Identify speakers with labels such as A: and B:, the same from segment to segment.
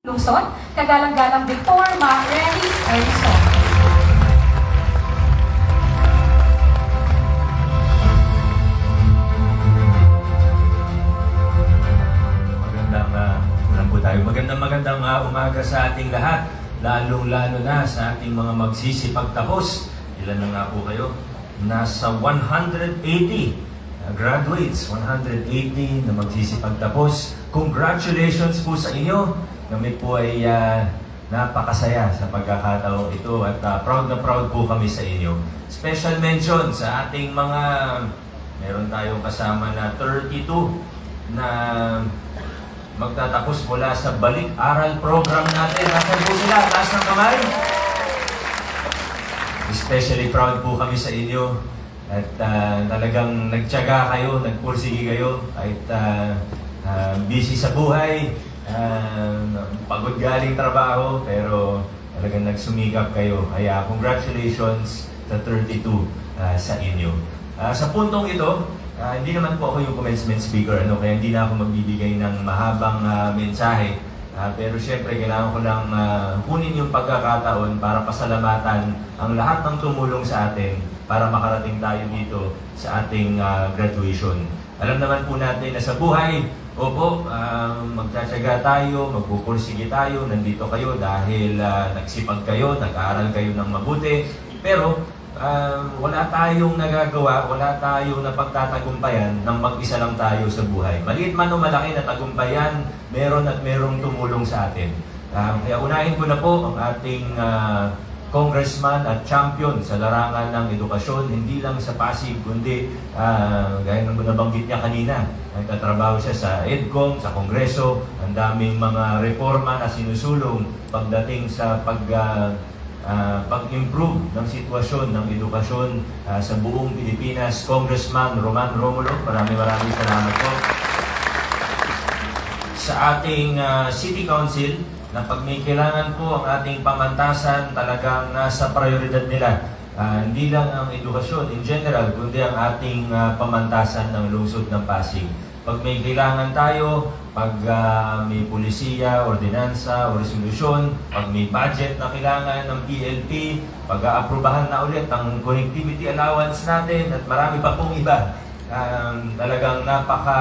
A: Luzon, kagalang-galang Victor Marelis Erison.
B: Magandang uh, po tayo. Magandang magandang ah, umaga sa ating lahat. Lalong-lalo na sa ating mga magsisipagtapos. Ilan na nga po kayo? Nasa 180 ah, graduates, 180 na magsisipagtapos. Congratulations po sa inyo. Kami po ay ah, napakasaya sa pagkakataong ito at ah, proud na proud po kami sa inyo. Special mention sa ating mga meron tayong kasama na 32 na magtatapos mula sa balik-aral program natin. Nasaan po sila? Taas ng kamay. Especially proud po kami sa inyo at ah, talagang nagtyaga kayo, nagpursige kayo kahit ah, ah, busy sa buhay, ah, pagod galing trabaho, pero talagang nagsumikap kayo. Kaya congratulations sa 32 ah, sa inyo. Ah, sa puntong ito, Ah, hindi naman po ako yung commencement speaker, ano, kaya hindi na ako magbibigay ng mahabang ah, mensahe. Ah, pero syempre, kailangan ko lang ah, kunin yung pagkakataon para pasalamatan ang lahat ng tumulong sa atin para makarating tayo dito sa ating ah, graduation. Alam naman po natin na sa buhay, opo, ah, magtsatsaga tayo, magpupursige tayo, nandito kayo dahil ah, nagsipag kayo, nag-aaral kayo ng mabuti. Pero Ah, wala tayong nagagawa, wala tayong napagtatagumpayan nang mag-isa lang tayo sa buhay. Maliit man o malaki na tagumpayan, meron at merong tumulong sa atin. Ah, kaya unahin ko na po ang ating ah, congressman at champion sa larangan ng edukasyon, hindi lang sa Pasig, kundi ah, gaya ng nabanggit niya kanina, nagtatrabaho siya sa EDCOM, sa Kongreso, ang daming mga reforma na sinusulong pagdating sa pag ah, ah, pag-improve ng sitwasyon ng edukasyon ah, sa buong Pilipinas. Congressman Roman Romulo, maraming maraming salamat po. Sa ating ah, City Council, na pag may kailangan po ang ating pamantasan, talagang nasa prioridad nila. Ah, hindi lang ang edukasyon in general, kundi ang ating ah, pamantasan ng lungsod ng Pasig. Pag may kailangan tayo, pag ah, may polisiya, ordinansa, o resolusyon, pag may budget na kailangan ng PLP, pag aaprubahan na ulit ang connectivity allowance natin at marami pa pong iba. Um, talagang napaka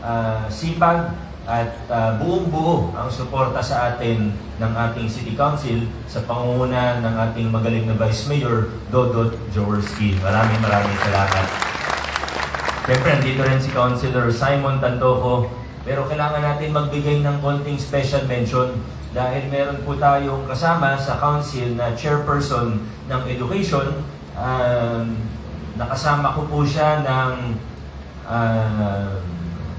B: ah, sipag at ah, buong-buo ang suporta sa atin ng ating City Council sa pangunguna ng ating magaling na Vice Mayor, Dodot Jaworski. Maraming maraming salamat. Siyempre, nandito rin si Councilor Simon Tantoco. Pero kailangan natin magbigay ng konting special mention dahil meron po tayong kasama sa council na chairperson ng education. Um, nakasama ko po siya ng uh,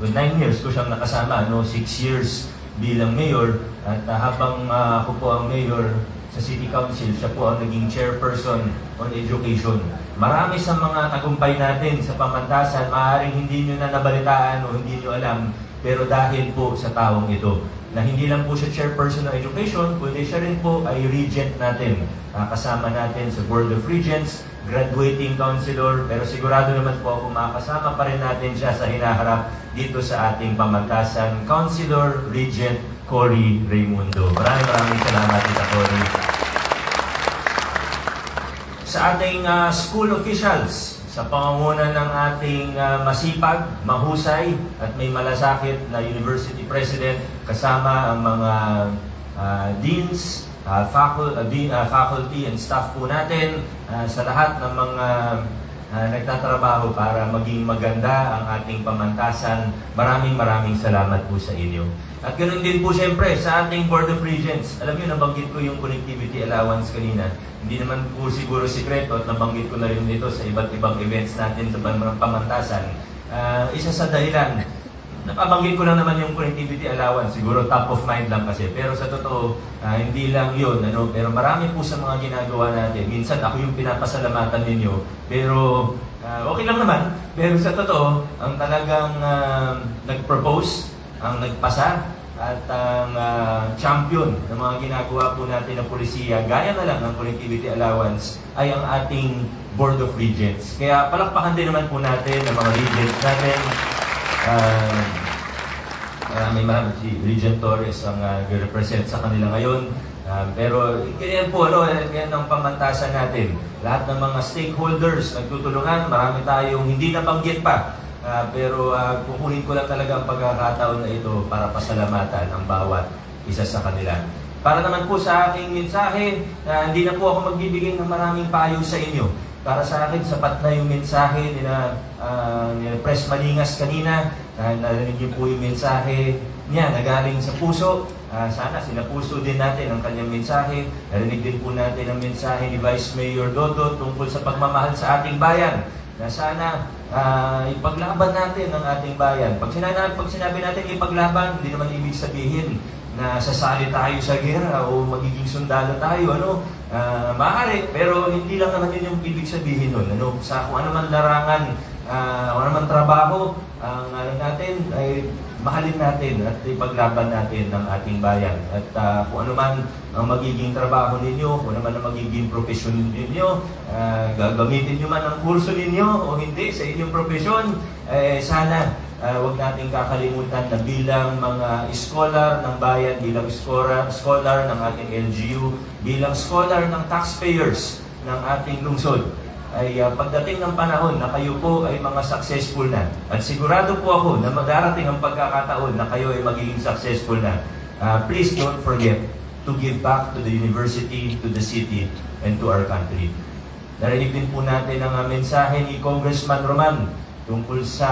B: nine years ko siyang nakasama, no? six years bilang mayor. At uh, habang uh, ako po ang mayor sa City Council, siya po ang naging chairperson on education. Marami sa mga tagumpay natin sa pamantasan, maaaring hindi nyo na nabalitaan o hindi nyo alam, pero dahil po sa taong ito, na hindi lang po siya chairperson ng education, kundi siya rin po ay regent natin. Ah, kasama natin sa Board of Regents, graduating counselor, pero sigurado naman po ako makasama pa rin natin siya sa hinaharap dito sa ating pamantasan, Councilor Regent Cory Raimundo. Maraming maraming salamat, Tita Cory sa ating ah, school officials sa pangunguna ng ating ah, masipag, mahusay at may malasakit na university president kasama ang mga ah, deans, ah, facul- ah, dean- ah, faculty and staff po natin ah, sa lahat ng mga ah, nagtatrabaho para maging maganda ang ating pamantasan. Maraming maraming salamat po sa inyo. At ganoon din po siyempre sa ating Board of Regents. Alam niyo, nabanggit ko yung connectivity allowance kanina. Hindi naman po siguro sikreto at nabanggit ko na rin ito sa iba't ibang events natin sa pam- pamantasan. Ah, isa sa dahilan, napabanggit ko lang naman yung connectivity allowance. Siguro top of mind lang kasi. Pero sa totoo, ah, hindi lang yun. Ano? Pero marami po sa mga ginagawa natin. Minsan ako yung pinapasalamatan ninyo. Pero ah, okay lang naman. Pero sa totoo, ang talagang ah, nag-propose, ang nagpasa, at ang ah, champion ng mga ginagawa po natin ng polisiya, gaya na lang ng connectivity allowance, ay ang ating Board of Regents. Kaya palakpakan din naman po natin ng mga regents natin. Ah, Maraming maraming si Regent Torres ang uh, represent sa kanila ngayon. Ah, pero ganyan po, ano, yan ang pamantasan natin. Lahat ng mga stakeholders nagtutulungan, marami tayong hindi nabanggit pa. Ah, pero ah, kukunin ko lang talaga ang pagkakataon na ito para pasalamatan ang bawat isa sa kanila. Para naman po sa aking mensahe, na hindi na po ako magbibigay ng maraming payo sa inyo. Para sa akin, sapat na yung mensahe ni na, ah, ni Pres Malingas kanina. Dahil narinig niyo po yung mensahe niya na galing sa puso. Ah, sana sinapuso din natin ang kanyang mensahe. Narinig din po natin ang mensahe ni Vice Mayor Dodo tungkol sa pagmamahal sa ating bayan. Na sana ah, ipaglaban natin ang ating bayan. Pag sinabi, pag sinabi natin ipaglaban, hindi naman ibig sabihin na sasali tayo sa gera o magiging sundalo tayo, ano, ah, maaari, pero hindi lang naman yun yung ibig sabihin nun, ano, sa kung ano man larangan, kung ano man trabaho, ang ano natin ay mahalin natin at ipaglaban natin ng ating bayan. At ah, kung ano man ang magiging trabaho ninyo, kung ano man ang magiging profesyon ninyo, ah, gagamitin nyo man ang kurso ninyo o hindi sa inyong profesyon, eh, sana ah, huwag nating kakalimutan na bilang mga scholar ng bayan, bilang scholar, scholar ng ating LGU, bilang scholar ng taxpayers ng ating lungsod, ay ah, pagdating ng panahon na kayo po ay mga successful na. At sigurado po ako na madarating ang pagkakataon na kayo ay magiging successful na. Ah, please don't forget to give back to the university, to the city, and to our country. Narinig din po natin ang ah, mensahe ni Congressman Roman tungkol sa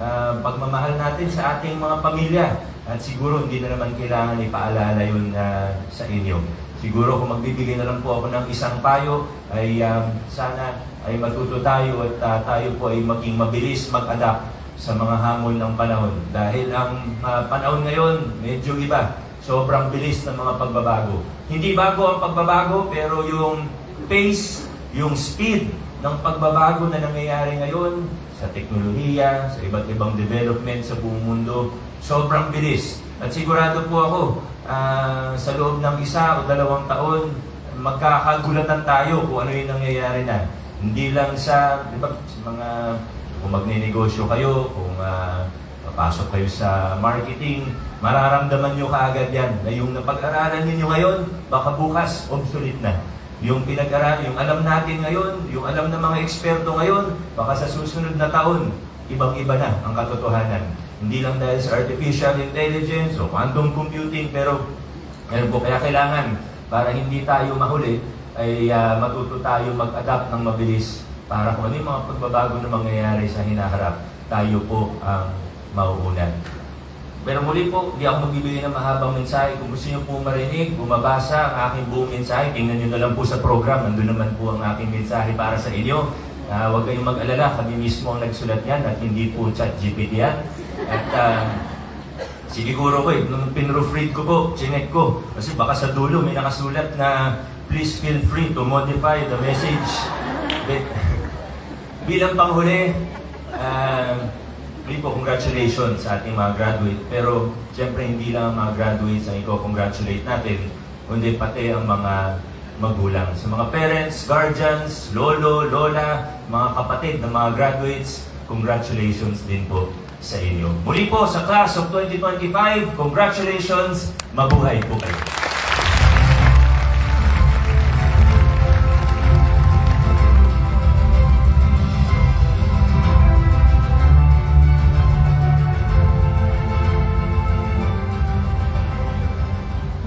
B: ah, pagmamahal natin sa ating mga pamilya. At siguro hindi na naman kailangan ipaalala yun ah, sa inyo. Siguro kung magbibigay na lang po ako ng isang payo, ay um, sana ay matuto tayo at ah, tayo po ay maging mabilis mag-adapt sa mga hamon ng panahon. Dahil ang ah, panahon ngayon, medyo iba. Sobrang bilis ng mga pagbabago. Hindi bago ang pagbabago, pero yung pace, yung speed ng pagbabago na nangyayari ngayon sa teknolohiya, sa iba't ibang development sa buong mundo, sobrang bilis. At sigurado po ako, ah, sa loob ng isa o dalawang taon, magkakagulatan tayo kung ano yung nangyayari na. Hindi lang sa, di ba, sa mga, kung magninegosyo kayo, kung ah, papasok kayo sa marketing, mararamdaman nyo kaagad yan na yung napag-aralan ninyo ngayon, baka bukas, obsolete na. Yung pinag-aralan, yung alam natin ngayon, yung alam ng mga eksperto ngayon, baka sa susunod na taon, ibang-iba na ang katotohanan. Hindi lang dahil sa artificial intelligence o quantum computing, pero meron po kaya kailangan para hindi tayo mahuli, ay ah, matuto tayo mag-adapt ng mabilis para kung ano yung mga pagbabago na mangyayari sa hinaharap, tayo po ang mauunan. Pero muli po, di ako magbibigay ng mahabang mensahe. Kung gusto niyo po marinig, bumabasa ang aking buong mensahe, tingnan niyo na lang po sa program. Nandun naman po ang aking mensahe para sa inyo. Ah, huwag kayong mag-alala, kami mismo ang nagsulat niyan at hindi po chat GPT yan. At uh, siniguro ko eh, nung pinroofread ko po, chinek ko. Kasi baka sa dulo may nakasulat na please feel free to modify the message. But, bilang panghuli, ah, Muli po, congratulations sa ating mga graduate. Pero, siyempre, hindi lang ang mga graduates ang i-congratulate natin, kundi pati ang mga magulang. Sa mga parents, guardians, lolo, lola, mga kapatid ng mga graduates, congratulations din po sa inyo. Muli po, sa class of 2025, congratulations, mabuhay po kayo.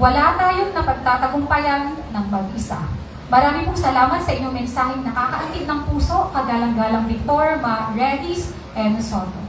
A: Wala tayong napagtatagumpayan ng mag-isa. Marami pong salamat sa inyong mensaheng nakakaantig ng puso, kagalang-galang Victor, Ma Redis, and Soto.